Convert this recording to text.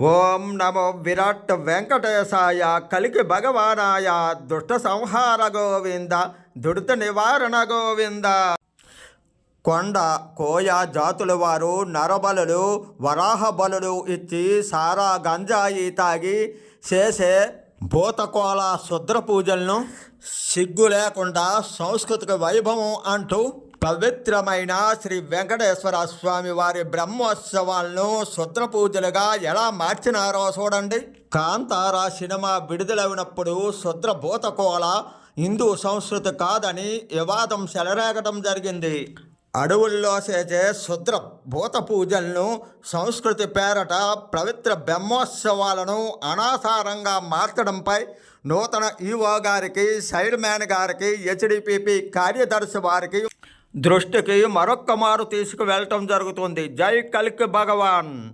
ఓం నమో విరాట్ వెంకటేశాయ కలికి భగవానాయ దుష్ట సంహార గోవింద దుడిత నివారణ గోవింద. కొండ కోయ జాతుల వారు నరబలులు వరాహ బలులు ఇచ్చి సారా గంజాయి తాగి చేసే భూతకోళ శుద్ర పూజలను సిగ్గు లేకుండా సాంస్కృతిక వైభవం అంటూ పవిత్రమైన శ్రీ వెంకటేశ్వర స్వామి వారి బ్రహ్మోత్సవాలను శుద్ర పూజలుగా ఎలా మార్చినారో చూడండి. కాంతార సినిమా విడుదలైనప్పుడు శుద్ర భూతకోళ హిందూ సంస్కృతి కాదని వివాదం చెలరేగటం జరిగింది. అడవుల్లో చేసే శుద్ర భూత పూజలను సంస్కృతి పేరట పవిత్ర బ్రహ్మోత్సవాలను అనాసారంగా మార్చడంపై నూతన ఈఓ గారికి సైడ్ మ్యాన్ గారికి హెచ్డిపిపి కార్యదర్శి వారికి దృష్టికి మరొక్క మారు తీసుకువెళ్ళటం జరుగుతుంది. జై కలికి భగవాన్.